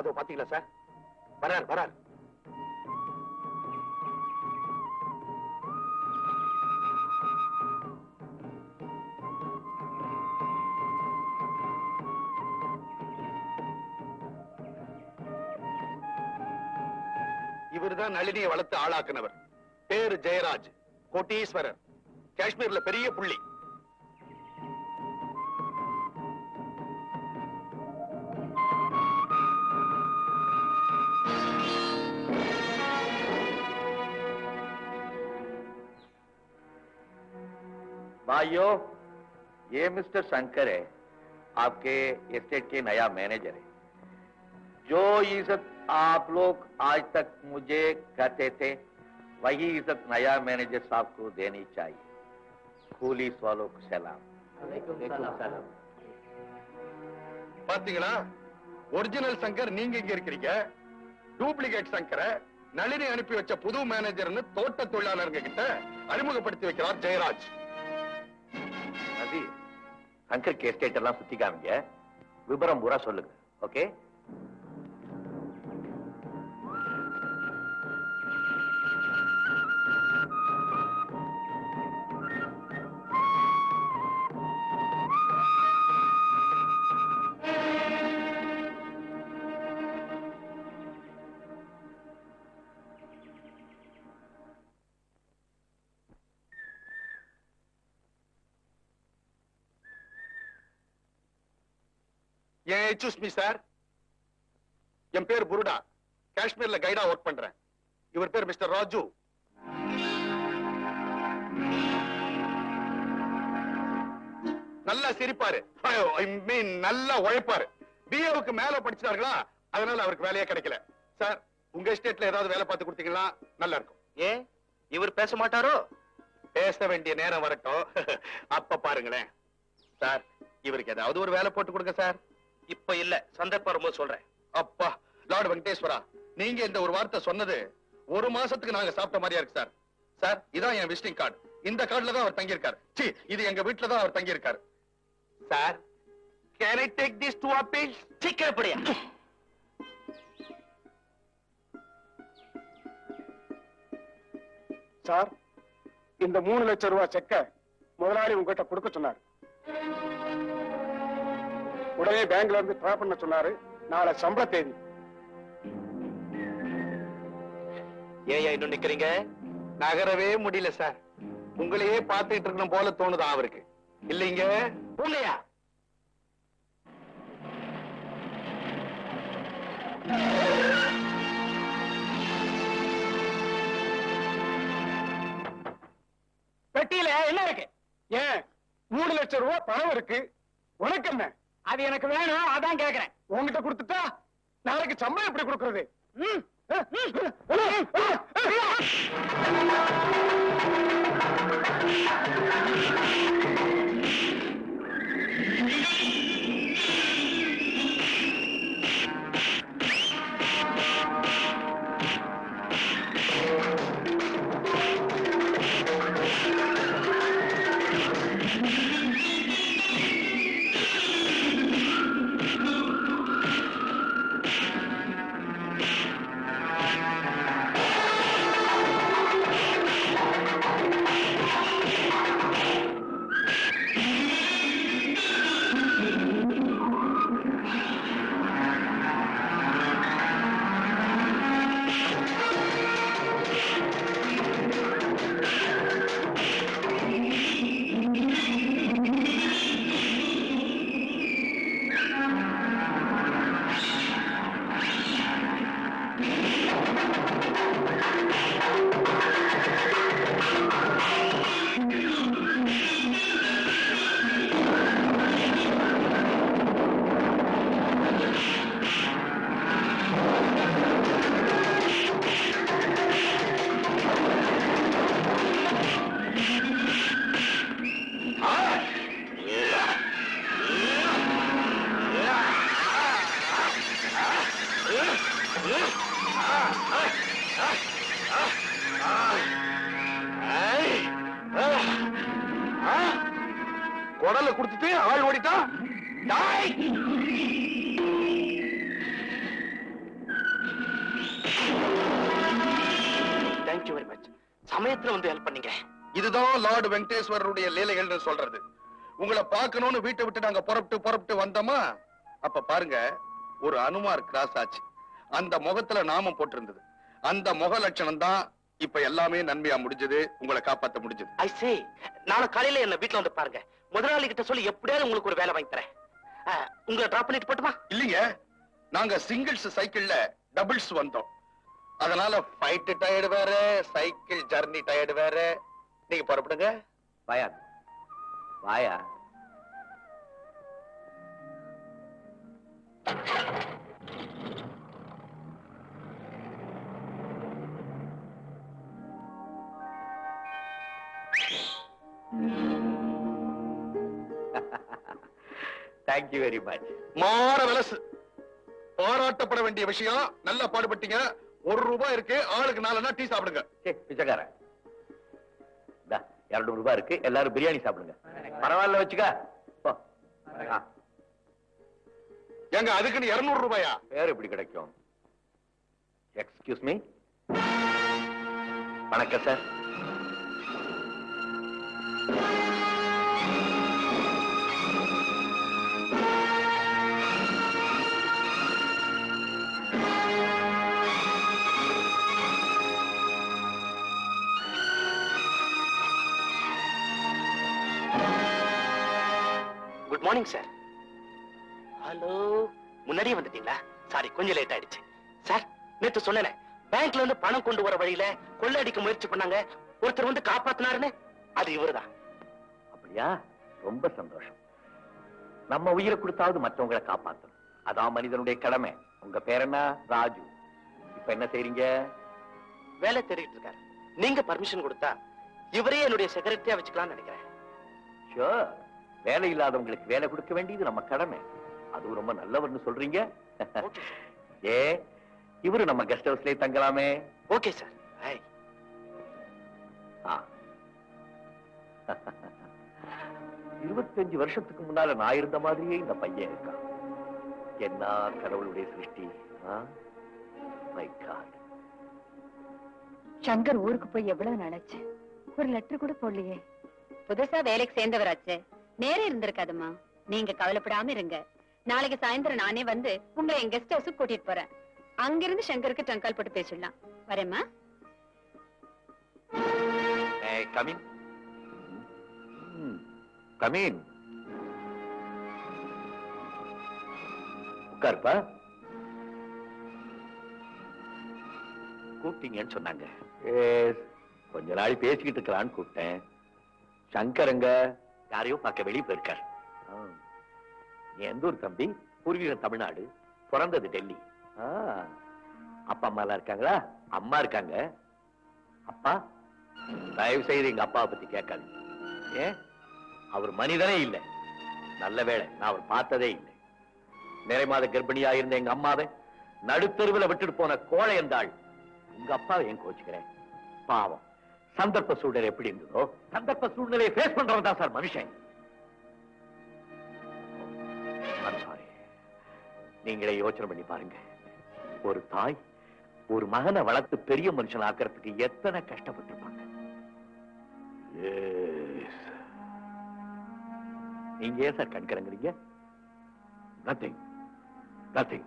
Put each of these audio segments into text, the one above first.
அதோ பாத்தீங்களா சார்? வரார் வரார். இவர்தான் நளினியை வளர்த்து ஆளாக்குனவர். பேரு ஜெயராஜ் கோட்டீஸ்வரர். காஷ்மீர்ல பெரிய புள்ளி. भाइयों ये मिस्टर शंकर है आपके एस्टेट के नया मैनेजर है जो इज्जत आप लोग आज तक मुझे कहते थे वही इज्जत नया मैनेजर साहब को देनी चाहिए पुलिस वालों को सलाम பாத்தீங்களா ஒரிஜினல் சங்கர் நீங்க இங்க இருக்கிறீங்க டூப்ளிகேட் சங்கரை நளினி அனுப்பி வச்ச புது மேனேஜர்னு தோட்ட தொழிலாளர்கள் கிட்ட அறிமுகப்படுத்தி வைக்கிறார் ஜெயராஜ் ராஜி சங்கருக்கு எஸ்டேட் எல்லாம் சுத்தி விபரம் பூரா சொல்லுங்க. ஓகே ஏன் எச்சூஸ் மீ சார் என் பேர் புருடா. காஷ்மீர்ல கைடா ஒர்க் பண்றேன். இவர் பேர் மிஸ்டர் ராஜு. நல்லா சிரிப்பாரு. ஐ மீன் நல்லா உழைப்பாரு. பிஏவுக்கு மேல படிச்சார்களா அதனால அவருக்கு வேலையே கிடைக்கல. சார் உங்க எஸ்டேட்ல ஏதாவது வேலை பார்த்து கொடுத்தீங்கன்னா நல்லா இருக்கும். ஏன் இவர் பேச மாட்டாரோ? பேச வேண்டிய நேரம் வரட்டும். அப்ப பாருங்களேன். சார் இவருக்கு ஏதாவது ஒரு வேலை போட்டு கொடுங்க சார் இப்ப இல்ல சந்தர்ப்பம் வரும்போது சொல்றேன். அப்பா லார்ட் வெங்கடேஸ்வரா நீங்க இந்த ஒரு வார்த்தை சொன்னது ஒரு மாசத்துக்கு நாங்க சாப்பிட்ட மாதிரியா இருக்கு சார். சார் இதான் என் விசிட்டிங் கார்டு. இந்த கார்டுல தான் அவர் தங்கியிருக்காரு. சி இது எங்க வீட்டுல தான் அவர் தங்கியிருக்காரு. Sir can I take this to appeal சீக்கிரம் எப்படியா சார் இந்த மூணு லட்சம் ரூபாய் செக்க முதலாளி உங்ககிட்ட கொடுக்க சொன்னாரு. உடனே பேங்க்ல இருந்து ட்ரா பண்ண சொன்னாரு. நாளை சம்பள தேதி. ஏன் இன்னும் நிக்கிறீங்க? நகரவே முடியல சார் உங்களையே பார்த்துட்டு இருக்கணும் போல தோணுதா அவருக்கு. இல்லைங்க? உண்மையா? பெட்டியில என்ன இருக்கு? ஏன்? மூணு லட்சம் ரூபாய் பணம் இருக்கு. உனக்கு என்ன? அது எனக்கு வேணும் அதான் கேக்குறேன். உன்கிட்ட கொடுத்துட்டா நாளைக்கு சம்பளம் எப்படி கொடுக்கறது? ம். சமயத்துல வந்து ஹெல்ப் பண்ணீங்க. இதுதான் லார்டு வெங்கடேஸ்வரருடைய லீலைகள்னு சொல்றது. உங்களை பார்க்கணும்னு வீட்டை விட்டு நாங்க புறப்பட்டு புறப்பட்டு வந்தோமா? அப்ப பாருங்க ஒரு அனுமார் கிராஸ் ஆச்சு. அந்த முகத்துல நாமம் போட்டிருந்தது. அந்த முக லட்சணம் தான் இப்ப எல்லாமே நன்மையா முடிஞ்சது உங்களை காப்பாத்த முடிஞ்சது. ஐ சே நாளை காலையில என்ன வீட்ல வந்து பாருங்க. முதலாளி கிட்ட சொல்லி எப்படியாவது உங்களுக்கு ஒரு வேலை வாங்கி தரேன். உங்களை டிராப் பண்ணிட்டு போட்டுமா? இல்லைங்க நாங்க சிங்கிள்ஸ் சைக்கிள்ல டபுள்ஸ் வந்தோம். அதனால ஃபைட் டயர்டு வேற சைக்கிள் ஜர்னி டயர்டு வேற. நீங்க புறப்படுங்க. வாயா. வாயா. தேங்க்யூ வெரி மச் மாற விலசு பாராட்டப்பட வேண்டிய விஷயம் நல்லா பாடுபட்டீங்க. ஒரு ரூபாய் இருக்கு ஆளுக்கு நாலுனா டீ சாப்பிடுங்க. பிச்சைக்காரன். இந்தா, இருநூறு ரூபாய் இருக்கு எல்லாரும் பிரியாணி சாப்பிடுங்க. பரவாயில்ல வச்சுக்க. ஏங்க அதுக்குன்னு இருநூறு ரூபாயா? பேர் எப்படி கிடைக்கும். எக்ஸ்கியூஸ் மீ வணக்கம் சார் மார்னிங் சார் ஹலோ முன்னாடியே வந்துட்டீங்களா? சாரி கொஞ்சம் லேட் ஆயிடுச்சு. சார் நேத்து சொன்னேனே பேங்க்ல இருந்து பணம் கொண்டு வர வழியில கொள்ளடிக்க முயற்சி பண்ணாங்க. ஒருத்தர் வந்து காப்பாத்தினாருன்னு? அது இவருதான். அப்படியா? ரொம்ப சந்தோஷம். நம்ம உயிரை கொடுத்தாவது மற்றவங்களை காப்பாத்தணும். அதான் மனிதனுடைய கடமை. உங்க பேர் என்ன? ராஜு. இப்ப என்ன செய்றீங்க? வேலை தேடிட்டு இருக்காரு. நீங்க பர்மிஷன் கொடுத்தா இவரே என்னுடைய செக்ரட்டரியா வச்சுக்கலாம்னு நினைக்கிறேன். ஷூர் வேலை இல்லாதவங்களுக்கு வேலை கொடுக்க வேண்டியது நம்ம கடமை. அது ரொம்ப நல்லவர்னு சொல்றீங்க. ஏ இவரு நம்ம கெஸ்ட் ஹவுஸ்லயே தங்கலாமே. Okay sir. இருபத்தஞ்சு வருஷத்துக்கு முன்னால நான் இருந்த மாதிரியே இந்த பையன் இருக்கான் என்ன கடவுளுடைய சிருஷ்டி? மை காட் சங்கர் ஊருக்கு போய் எவ்வளவு நாளாச்சு? ஒரு லெட்டர் கூட போடலையே. புதுசா வேலைக்கு சேர்ந்தவராச்சே. நேரம் இருந்திருக்காதுமா நீங்க கவலைப்படாம இருங்க. நாளைக்கு சாயந்தரம் நானே வந்து உங்களை என் கெஸ்ட் ஹவுஸுக்கு கூட்டிட்டு போறேன். அங்கிருந்து சங்கருக்கு டங்கால் போட்டு பேசிடலாம். வரேம்மா. Come in. Come in. உட்காருப்பா. கூப்பிட்டீங்கன்னு சொன்னாங்க. கொஞ்ச நாள் பேசிக்கிட்டு இருக்கலான்னு கூப்பிட்டேன். சங்கரங்க. யாரையோ பார்க்க வெளியே போயிருக்கார். எந்த ஊர் தம்பி? பூர்வீகம் தமிழ்நாடு. பிறந்தது டெல்லி. அப்பா அம்மா எல்லாம் இருக்காங்களா? அம்மா இருக்காங்க. அப்பா தயவு செய்து எங்க அப்பாவை பத்தி கேட்காது ஏன்? அவர் மனிதனே இல்லை. நல்ல வேளை நான் அவர் பார்த்ததே இல்லை. நிறை மாத கர்ப்பிணியா இருந்த எங்க அம்மாவை நடுத்தெருவுல விட்டுட்டு போன கோழை என்றாள் உங்க அப்பாவை ஏன் கோச்சுக்கிறேன்? பாவம். சந்தர்ப்ப சூழ்நிலை எப்படி இருந்ததோ சந்தர்ப்ப சூழ்நிலையை ஃபேஸ் பண்றவன் தான் சார் மனுஷன். நீங்களே யோசனை பண்ணி பாருங்க. ஒரு தாய் ஒரு மகனை வளர்த்து பெரிய மனுஷன் ஆக்கிறதுக்கு எத்தனை கஷ்டப்பட்டிருப்பாங்க. நீங்க ஏன் சார் கண்கிறங்கிறீங்க நத்திங் நத்திங்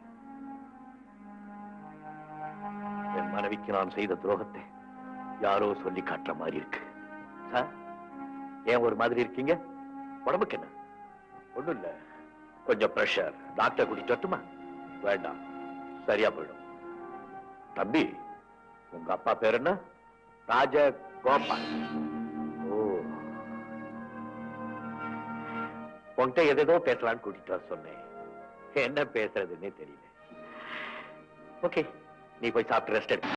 என் மனைவிக்கு நான் செய்த துரோகத்தை யாரோ சொல்லி காட்டுற மாதிரி இருக்கு. சார் ஏன் ஒரு மாதிரி இருக்கீங்க? உடம்புக்கு என்ன? ஒண்ணும் இல்ல. கொஞ்சம் பிரஷர் டாக்டர் கூட்டிட்டு வரட்டுமா? வேண்டாம். சரியா போயிடும். தம்பி உங்க அப்பா பேர் என்ன? ராஜ கோபால் ஓ. உன்கிட்ட எதேதோ பேசலாம்னு கூட்டிட்டு வர சொன்னேன். என்ன பேசுறதுன்னே தெரியல. ஓகே நீ போய் சாப்பிட்டு ரெஸ்ட் எடு.